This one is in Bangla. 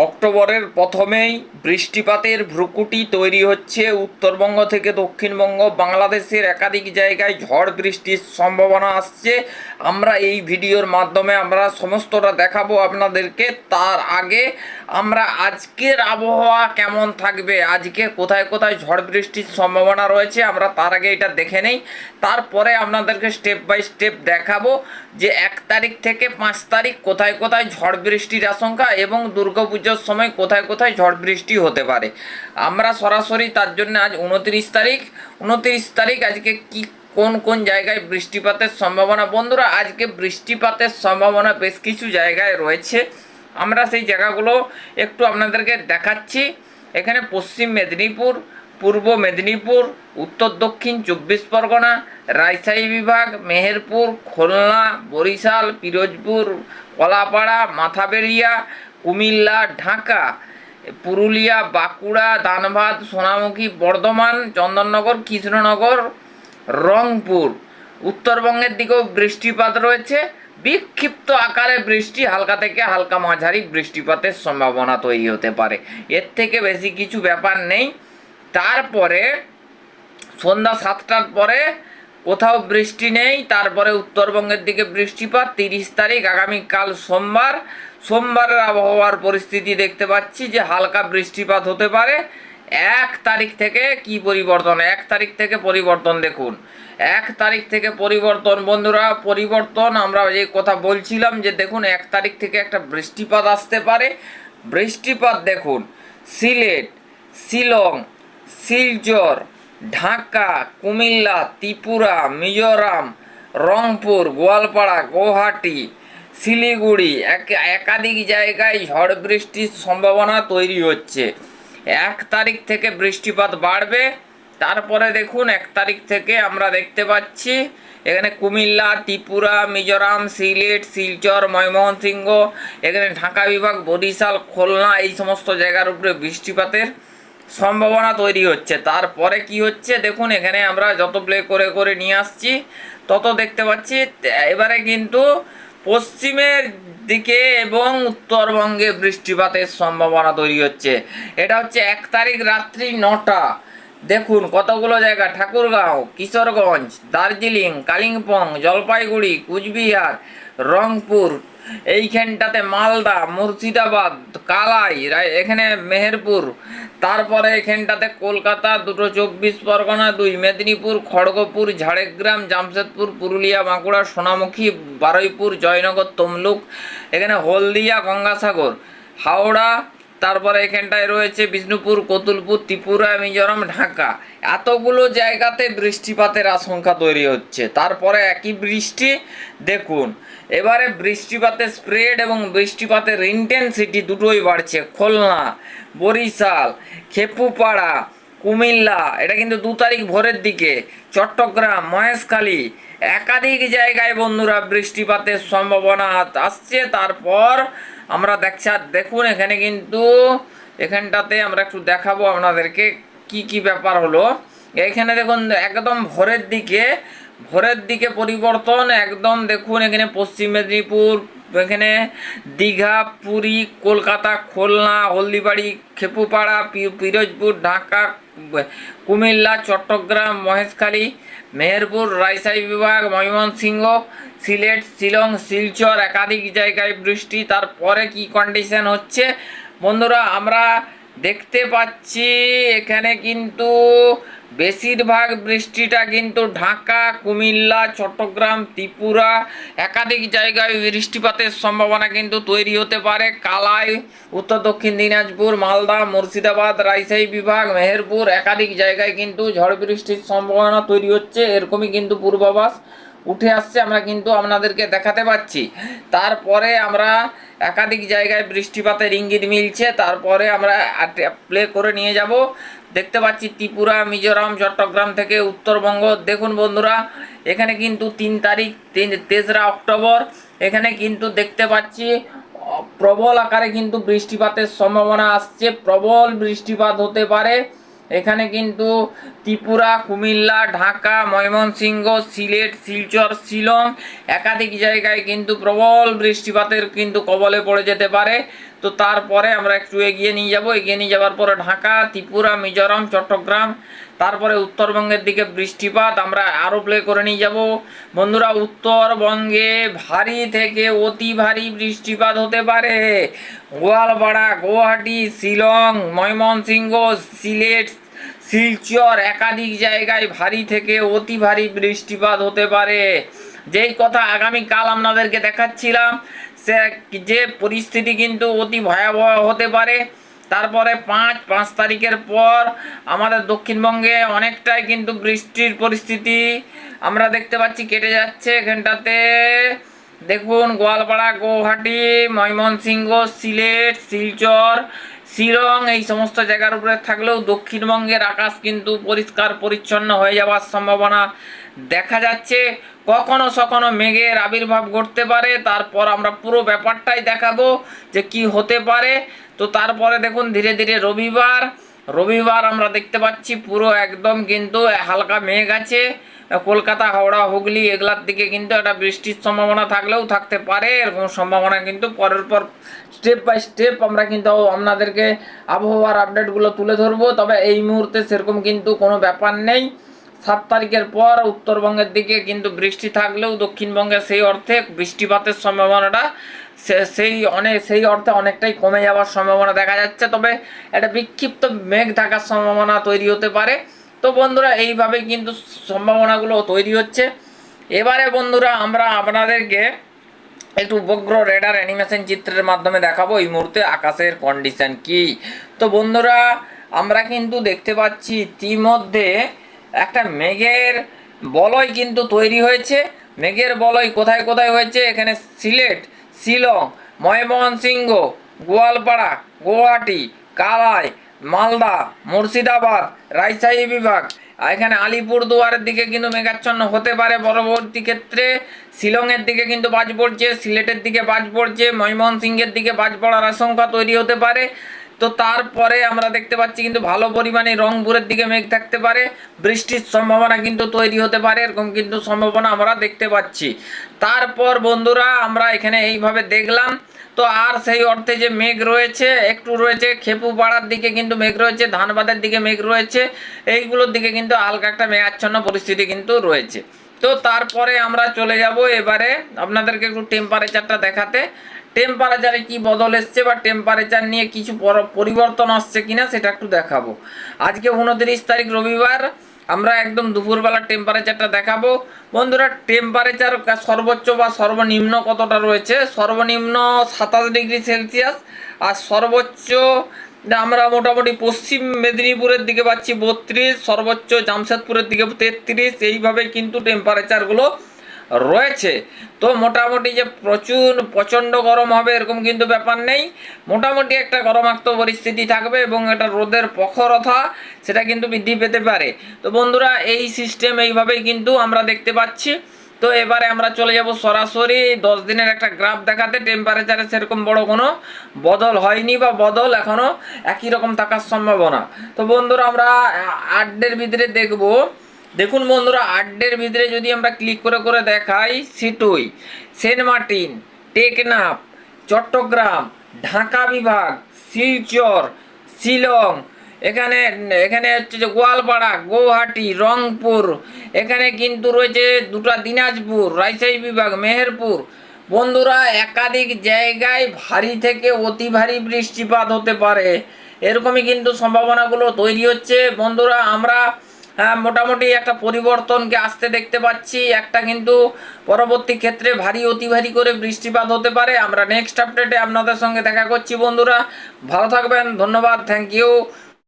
অক্টোবরের প্রথমেই বৃষ্টিপাতের ভ্রুকুটি তৈরি হচ্ছে উত্তরবঙ্গ থেকে দক্ষিণবঙ্গ, বাংলাদেশের একাধিক জায়গায় ঝড় বৃষ্টির সম্ভাবনা আসছে। আমরা এই ভিডিওর মাধ্যমে আমরা সমস্তটা দেখাবো আপনাদেরকে। তার আগে আমরা আজকের আবহাওয়া কেমন থাকবে? আজকে কোথায় কোথায় ঝড় বৃষ্টির সম্ভাবনা রয়েছে? আমরা তার আগে এটা দেখে নেই। তারপরে আপনাদেরকে স্টেপ বাই স্টেপ দেখাবো যে এক তারিখ থেকে পাঁচ তারিখ কোথায় কোথায় ঝড় বৃষ্টির আশঙ্কা এবং দুর্গাপুজোর সময় কোথায় কোথায় ঝড় বৃষ্টি হতে পারে। আমরা সরাসরি তার জন্য আজ উনত্রিশ তারিখ উনত্রিশ তারিখ আজকে কি, কোন কোন জায়গায় বৃষ্টিপাতের সম্ভাবনা? বন্ধুরা, আজকে বৃষ্টিপাতের সম্ভাবনা বেশ কিছু জায়গায় রয়েছে। আমরা সেই জায়গাগুলো একটু আপনাদেরকে দেখাচ্ছি। এখানে পশ্চিম মেদিনীপুর, পূর্ব মেদিনীপুর, উত্তর দক্ষিণ চব্বিশ পরগনা, রাজশাহী বিভাগ, মেহেরপুর, খুলনা, বরিশাল, পিরোজপুর, কলাপাড়া, মাথাবেরিয়া কুমিল্লা, ঢাকা, পুরুলিয়া, বাঁকুড়া ধানবাদ সোনামুখী, বর্ধমান, চন্দননগর, কৃষ্ণনগর, রংপুর। উত্তরবঙ্গের দিকেও বৃষ্টিপাত রয়েছে। বিক্ষিপ্ত আকারে বৃষ্টি, হালকা থেকে হালকা মাঝারি বৃষ্টিপাতের সম্ভাবনা তৈরি হতে পারে। এর থেকে বেশি কিছু ব্যাপার নেই। তারপরে সন্ধ্যা সাতটার পরে কোথাও বৃষ্টি নেই। তারপরে উত্তরবঙ্গের দিকে বৃষ্টিপাত, তিরিশ তারিখ, আগামীকাল সোমবার। সোমবারের আবহাওয়ার পরিস্থিতি দেখতে পাচ্ছি যে হালকা বৃষ্টিপাত হতে পারে। এক তারিখ থেকে কি পরিবর্তন? এক তারিখ থেকে পরিবর্তন দেখুন। এক তারিখ থেকে পরিবর্তন, বন্ধুরা, পরিবর্তন আমরা যে কথা বলছিলাম যে দেখুন, এক তারিখ থেকে একটা বৃষ্টিপাত আসতে পারে। বৃষ্টিপাত দেখুন, সিলেট, শিলং, শিলচর, ঢাকা, কুমিল্লা, ত্রিপুরা, মিজোরাম, রংপুর, গোয়ালপাড়া গুয়াহাটি শিলিগুড়ি। এক- একাধিক জায়গায় ঝড় বৃষ্টির সম্ভাবনা তৈরি হচ্ছে। এক তারিখ থেকে বৃষ্টিপাত বাড়বে। তারপরে দেখুন, এক তারিখ থেকে আমরা দেখতে পাচ্ছি, এখানে কুমিল্লা, ত্রিপুরা, মিজোরাম, সিলেট, শিলচর, ময়মনসিংহ, এখানে ঢাকা বিভাগ, বরিশাল, খুলনা, এই সমস্ত জায়গার উপরে বৃষ্টিপাতের সম্ভাবনা তৈরি হচ্ছে। তারপরে কি হচ্ছে? দেখুন, এখানে আমরা যত প্লে করে করে নিয়ে আসছি, তত দেখতে পাচ্ছি। এবারে কিন্তু পশ্চিমের দিকে এবং উত্তরবঙ্গে বৃষ্টিপাতের সম্ভাবনা তৈরি হচ্ছে। এটা হচ্ছে এক তারিখ রাত্রি নটা। দেখুন কতগুলো জায়গা, ঠাকুরগাঁও, কিশোরগঞ্জ, দার্জিলিং, কালিম্পং, জলপাইগুড়ি, কুচবিহার, রংপুর এইখানটাতে মালদা, মুর্শিদাবাদ, কালাই এখানে মেহেরপুর। তারপরে এখানটাতে কলকাতা, দুটো চব্বিশ পরগনা, দুই মেদিনীপুর, খড়গপুর, ঝাড়গ্রাম, জামশেদপুর, পুরুলিয়া, বাঁকুড়া, সোনামুখী, বারুইপুর, জয়নগর, তমলুক, এখানে হলদিয়া, গঙ্গাসাগর, হাওড়া তারপরে এখানটায় রয়েছে বিষ্ণুপুর, কতুলপুর, ত্রিপুরা, মিজোরাম, ঢাকা। এতগুলো জায়গাতে বৃষ্টিপাতের আশঙ্কা তৈরি হচ্ছে। তারপরে একই বৃষ্টি, দেখুন, এবারে বৃষ্টিপাতের স্প্রেড এবং বৃষ্টিপাতের ইন্টেন্সিটি দুটোই বাড়ছে। খুলনা, বরিশাল, খেপুপাড়া, কুমিল্লা, এটা কিন্তু দু তারিখ ভোরের দিকে, চট্টগ্রাম, মহেশখালী একাধিক জায়গায় বন্ধুরা বৃষ্টিপাতের সম্ভাবনা আসছে। তারপর আমরা দেখছি, আর দেখুন এখানে কিন্তু এখানটাতে আমরা একটু দেখাবো আপনাদেরকে কি কি ব্যাপার হলো। এখানে দেখুন, একদম ভোরের দিকে ভোরের দিকে পরিবর্তন, একদম দেখুন এখানে পশ্চিম মেদিনীপুর, এখানে দীঘা, পুরী, কলকাতা, খুলনা, হলদিবাড়ি, খেপুপাড়া পিরোজপুর, ঢাকা কুমিল্লা, চট্টগ্রাম, মহেশখালী, মেহেরপুর, রাজশাহী বিভাগ, ময়মনসিংহ, সিলেট, শিলং, শিলচর, একাধিক জায়গায় বৃষ্টি। তারপরে কি কন্ডিশন হচ্ছে? বন্ধুরা, আমরা দেখতে পাচ্ছি এখানে কিন্তু বেশিরভাগ বৃষ্টিটা কিন্তু ঢাকা, কুমিল্লা, চট্টগ্রাম, ত্রিপুরা একাধিক জায়গায় বৃষ্টিপাতের সম্ভাবনা কিন্তু তৈরি হতে পারে। কালাই, উত্তর দক্ষিণ দিনাজপুর, মালদা, মুর্শিদাবাদ, রাজশাহী বিভাগ, মেহেরপুর একাধিক জায়গায় কিন্তু ঝড় বৃষ্টির সম্ভাবনা তৈরি হচ্ছে। এরকমই কিন্তু পূর্বাভাস উঠে আসছে, আমরা কিন্তু আপনাদেরকে দেখাতে পাচ্ছি। তারপরে আমরা একাধিক জায়গায় বৃষ্টিপাতের ইঙ্গিত মিলছে, তারপরে আমরা প্লে করে নিয়ে যাব। দেখতে পাচ্ছি ত্রিপুরা, মিজোরাম, চট্টগ্রাম থেকে উত্তরবঙ্গ। দেখুন বন্ধুরা, এখানে কিন্তু তিন তারিখ, তিন, তেসরা অক্টোবর। এখানে কিন্তু দেখতে পাচ্ছি প্রবল আকারে কিন্তু বৃষ্টিপাতের সম্ভাবনা আসছে। প্রবল বৃষ্টিপাত হতে পারে। এখানে কিন্তু ত্রিপুরা, কুমিল্লা, ঢাকা, ময়মনসিংহ, সিলেট, শিলচর, শিলং একাধিক জায়গায় কিন্তু প্রবল বৃষ্টিপাতের কিন্তু কবলে পড়ে যেতে পারে। তো তারপরে আমরা একটু এগিয়ে নিয়ে যাব। এগিয়ে নিয়ে যাওয়ার পরে ঢাকা, ত্রিপুরা, মিজোরাম, চট্টগ্রাম, তারপরে উত্তরবঙ্গের দিকে বৃষ্টিপাত আমরা আরও প্লে করে নিয়ে যাব। বন্ধুরা, উত্তরবঙ্গে ভারী থেকে অতি ভারী বৃষ্টিপাত হতে পারে। গোয়ালপাড়া, গুয়াহাটি, শিলং, ময়মনসিংহ, সিলেট, শিলচর একাধিক জায়গায় ভারী থেকে অতি ভারী বৃষ্টিপাত হতে পারে। যেই কথা আগামীকাল আপনাদেরকে দেখাচ্ছিলাম সে যে পরিস্থিতি কিন্তু অতি ভয়াবহ হতে পারে। তারপরে পাঁচ পাঁচ তারিখের পর আমাদের দক্ষিণবঙ্গে অনেকটাই কিন্তু বৃষ্টির পরিস্থিতি আমরা দেখতে পাচ্ছি কেটে যাচ্ছে এখানটাতে। দেখুন গোয়ালপাড়া, গৌহাটি, ময়মনসিংহ, সিলেট, শিলচর শিলং এই সমস্ত জায়গার উপরে থাকলেও দক্ষিণবঙ্গের আকাশ কিন্তু পরিষ্কার পরিচ্ছন্ন হয়ে যাওয়ার সম্ভাবনা দেখা যাচ্ছে। কখনো সখনো মেঘের আবির্ভাব ঘটতে পারে, তারপর আমরা পুরো ব্যাপারটাই দেখাবো যে কি হতে পারে। তো তারপরে দেখুন, ধীরে ধীরে রবিবার রবিবার আমরা দেখতে পাচ্ছি পুরো একদম কিন্তু হালকা মেঘ আছে। কলকাতা, হাওড়া, হুগলি এগুলার দিকে কিন্তু একটা বৃষ্টির সম্ভাবনা থাকলেও থাকতে পারে, এরকম সম্ভাবনা কিন্তু পরের পর স্টেপ বাই স্টেপ আমরা কিন্তু আপনাদেরকে আবহাওয়ার আপডেটগুলো তুলে ধরবো। তবে এই মুহূর্তে সেরকম কিন্তু কোনো ব্যাপার নেই। সাত তারিখের পর উত্তরবঙ্গের দিকে কিন্তু বৃষ্টি থাকলেও দক্ষিণবঙ্গে সেই অর্থে বৃষ্টিপাতের সম্ভাবনাটা সেই অনেক সেই অর্থে অনেকটাই কমে যাওয়ার সম্ভাবনা দেখা যাচ্ছে। তবে একটা বিক্ষিপ্ত মেঘ থাকার সম্ভাবনা তৈরি হতে পারে। তো বন্ধুরা, এইভাবে কিন্তু সম্ভাবনাগুলো তৈরি হচ্ছে। এবারে বন্ধুরা, আমরা আপনাদেরকে একটু উপগ্রহ রেডার অ্যানিমেশন চিত্রের মাধ্যমে দেখাবো। এই মুহূর্তে আকাশের কন্ডিশন কি? তো বন্ধুরা, আমরা কিন্তু দেখতে পাচ্ছি ইতিমধ্যে একটা মেঘের বলয় কিন্তু তৈরি হয়েছে। মেঘের বলয় কোথায় কোথায় হয়েছে? এখানে সিলেট। শিলং, ময়মনসিংহ, গোয়ালপাড়া, গুয়াহাটি, কালাই, মালদা, মুর্শিদাবাদ, রাজশাহী বিভাগ। এখানে আলিপুরদুয়ারের দিকে কিন্তু মেঘাচ্ছন্ন হতে পারে পরবর্তী ক্ষেত্রে। শিলংয়ের দিকে কিন্তু বাজ পড়ছে, সিলেটের দিকে বাজ পড়ছে, ময়মনসিংহের দিকে বাজ পড়ার আশঙ্কা তৈরি হতে পারে। তো তারপরে আমরা দেখতে পাচ্ছি কিন্তু ভালো পরিমাণে রংপুরের দিকে মেঘ থাকতে পারে, বৃষ্টির সম্ভাবনা কিন্তু তৈরি হতে পারে, এরকম কিন্তু সম্ভাবনা আমরা দেখতে পাচ্ছি। তারপর বন্ধুরা আমরা এখানে এইভাবে দেখলাম, তো আর সেই অর্থে যে মেঘ রয়েছে, একটু রয়েছে খেপু পাড়ার দিকে কিন্তু মেঘ রয়েছে, ধানবাদের দিকে মেঘ রয়েছে, এইগুলোর দিকে কিন্তু হালকা একটা মেঘাচ্ছন্ন পরিস্থিতি কিন্তু রয়েছে। তো তারপরে আমরা চলে যাব এবারে, আপনাদেরকে একটু টেম্পারেচারটা দেখাতে। টেম্পারেচারে কি বদল এসছে বা টেম্পারেচার নিয়ে কিছু পরিবর্তন আসছে কিনা সেটা একটু দেখাবো। আজকে উনত্রিশ তারিখ রবিবার, আমরা একদম দুপুরবেলা টেম্পারেচারটা দেখাবো। বন্ধুরা টেম্পারেচার সর্বোচ্চ বা সর্বনিম্ন কতটা রয়েছে? সর্বনিম্ন সাতাশ ডিগ্রি সেলসিয়াস আর সর্বোচ্চ, আমরা মোটামুটি পশ্চিম মেদিনীপুরের দিকে পাচ্ছি বত্রিশ, সর্বোচ্চ জামশেদপুরের দিকে তেত্রিশ, এইভাবে কিন্তু টেম্পারেচারগুলো রয়েছে। তো মোটামুটি যে প্রচুর প্রচণ্ড গরম হবে এরকম কিন্তু ব্যাপার নেই। মোটামুটি একটা গরমাক্ত পরিস্থিতি থাকবে এবং এটা রোদের প্রখরতা সেটা কিন্তু বৃদ্ধি পেতে পারে। তো বন্ধুরা, এই সিস্টেম এইভাবেই কিন্তু আমরা দেখতে পাচ্ছি। তো এবারে আমরা চলে যাব সরাসরি। দশ দিনের একটা গ্রাফ দেখাতে। টেম্পারেচারে সেরকম বড় কোনো বদল হয়নি বা বদল এখনও একই রকম থাকার সম্ভাবনা। তো বন্ধুরা, আমরা আড্ডের ভিতরে দেখব। দেখুন বন্ধুরা, আড্ডের ভিতরে যদি আমরা ক্লিক করে করে দেখাই, সিটুই, সেন্ট মার্টিন, টেকনাফ, চট্টগ্রাম, ঢাকা বিভাগ, শিলচর, শিলং, এখানে এখানে হচ্ছে যে গোয়ালপাড়া, গৌহাটি, রংপুর, এখানে কিন্তু রয়েছে দুটা দিনাজপুর, রাজশাহী বিভাগ, মেহেরপুর। বন্ধুরা, একাধিক জায়গায় ভারী থেকে অতি ভারী বৃষ্টিপাত হতে পারে। এরকমই কিন্তু সম্ভাবনাগুলো তৈরি হচ্ছে। বন্ধুরা, আমরা মোটামুটি একটা পরিবর্তনকে আসতে দেখতে পাচ্ছি। একটা কিন্তু পরবর্তী ক্ষেত্রে ভারী, অতি ভারী করে বৃষ্টিপাত হতে পারে। আমরা নেক্সট আপডেটে আপনাদের সঙ্গে দেখা করছি বন্ধুরা। ভালো থাকবেন, ধন্যবাদ থ্যাংক ইউ